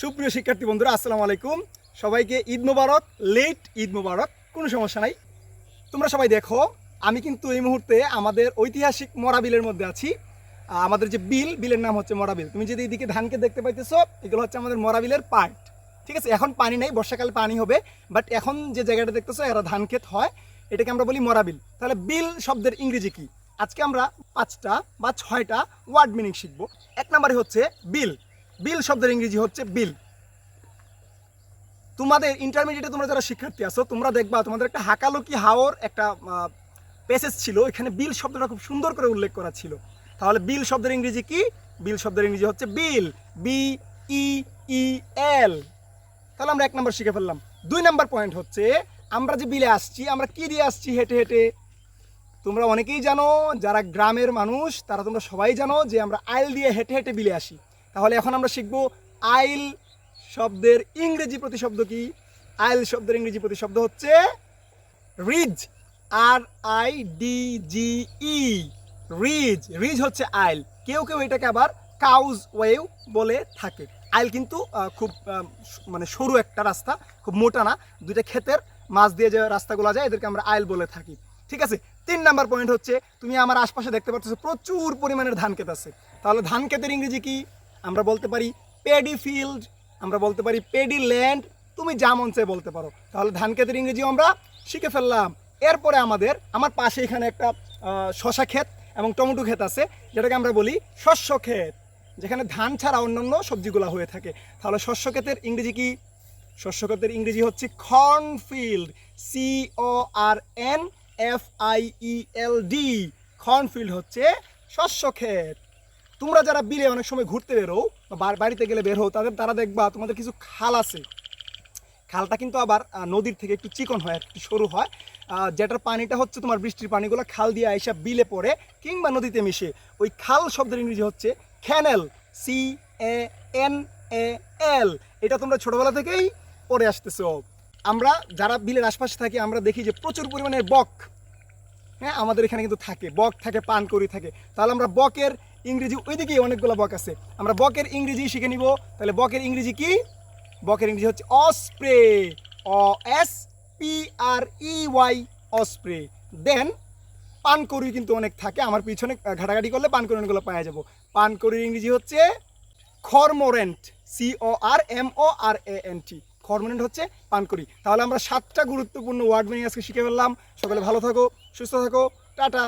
সুপ্রিয় শিক্ষার্থী বন্ধুরা, আসসালামু আলাইকুম। সবাইকে ঈদ মোবারক, লেট ঈদ মোবারক, কোনো সমস্যা নাই। তোমরা সবাই দেখো, আমি কিন্তু এই মুহূর্তে আমাদের ঐতিহাসিক মরা বিলের মধ্যে আছি। আমাদের যে বিল, বিলের নাম হচ্ছে মরা বিল তুমি যদি এইদিকে ধানকে দেখতে পাইতেছো, এগুলো হচ্ছে আমাদের মরা বিলের পার্ট ঠিক আছে, এখন পানি নাই, বর্ষাকালে পানি হবে বাট এখন যে জায়গাটা দেখতেছো, এরা ধান ক্ষেত হয়, এটাকে আমরা বলি মরা বিল তাহলে বিল শব্দের ইংরেজি কি? আজকে আমরা পাঁচটা বা ছয়টা ওয়ার্ড মিনিং শিখব। এক নম্বরে হচ্ছে বিল। বিল শব্দের ইংরেজি হচ্ছে বিল। তোমাদের ইন্টারমিডিয়েটে তোমরা যারা শিক্ষার্থী আছো, তোমরা দেখবা তোমাদের একটা হাকালুকি হাওর একটা পেসেজ ছিল এখানে বিল শব্দটা খুব সুন্দর করে উল্লেখ করা ছিল। তাহলে বিল শব্দের ইংরেজি কি? বিল শব্দের ইংরেজি হচ্ছে বিল বি ই ই এল তাহলে আমরা এক নম্বর শিখে ফেললাম। দুই নম্বর পয়েন্ট হচ্ছে, আমরা যে বিলে আসছি, আমরা কি দিয়ে আসছি হেঁটে হেঁটে? তোমরা অনেকেই জানো, যারা গ্রামের মানুষ, তারা তোমরা সবাই জানো যে আমরা আইল দিয়ে হেঁটে হেঁটে বিলে আসি। তাহলে এখন আমরা শিখব আইল শব্দের ইংরেজি প্রতিশব্দ কি? আইল শব্দের ইংরেজি প্রতিশব্দ হচ্ছে ridge R I D G E ridge ridge হচ্ছে আইল। কেউ কেউ এটাকে আবার কাউজ ওয়েও বলে থাকে। আইল কিন্তু খুব মানে সরু একটা রাস্তা, খুব মোটা না। দুইটা ক্ষেতের মাছ দিয়ে যে রাস্তাগুলো যায়, এদেরকে আমরা আইল বলে থাকি। ঠিক আছে? তিন নাম্বার পয়েন্ট হচ্ছে, তুমি আমার আশপাশে দেখতে পাচ্ছ প্রচুর পরিমাণের ধান ক্ষেত আছে। তাহলে ধান ক্ষেতের ইংরেজি কি? আমরা বলতে পারি পেডি ফিল্ড, আমরা বলতে পারি পেডি ল্যান্ড, তুমি যা মন চায় বলতে পারো। তাহলে ধান ক্ষেতের ইংরেজি আমরা শিখে ফেললাম। এরপরে আমাদের, আমার পাশে এখানে একটা শশা ক্ষেত এবং টমেটো ক্ষেত আছে, যেটাকে আমরা বলি শস্য ক্ষেত, যেখানে ধান ছাড়া অন্যান্য সবজিগুলো হয়ে থাকে। তাহলে শস্য ক্ষেতের ইংরেজি কি? শস্য ক্ষেতের ইংরেজি হচ্ছে cornfield C O R N F I E L D cornfield হচ্ছে শস্য ক্ষেত। তোমরা যারা বিলে অনেক সময় ঘুরতে বেরো বা বাড়িতে গেলে বের হও, তাদের তারা দেখবা তোমাদের কিছু খাল আছে। খালটা কিন্তু আবার নদীর থেকে একটু চিকন হয়, একটু সরু হয়। যেটার পানিটা হচ্ছে তোমার বৃষ্টির পানিগুলো খাল দিয়ে আইসা বিলে পড়ে কিংবা নদীতে মিশে। ওই খাল শব্দের ইংরেজি হচ্ছে খ্যানেল সি এ এন এ এল এটা তোমরা ছোটোবেলা থেকেই পড়ে আসতেছো। আমরা যারা বিলের আশপাশে থাকি, আমরা দেখি যে প্রচুর পরিমাণে বক। হ্যাঁ আমাদের এখানে কিন্তু থাকে। বক থাকে পান করি থাকে। তাহলে আমরা বকের ইংরেজি ওইদিকে অনেকগুলো বক আছে। আমরা বকের ইংরেজি শিখে নিব। তাহলে বকের ইংরেজি কি? বকের ইংরেজি হচ্ছে osprey. O S P R E Y osprey. Then পানকড়ি কিন্তু অনেক থাকে। আমার পিছনে ঘাটাঘাটি করলে অনেকগুলো পাওয়া যাব। পানকড়ির ইংরেজি হচ্ছে cormorant. C O R M O R A N T cormorant হচ্ছে পানকড়ি তাহলে আমরা সাতটা গুরুত্বপূর্ণ ওয়ার্ড মিনিং আজকে শিখে ফেললাম। সকলে ভালো থাকো, সুস্থ থাকো। টাটা।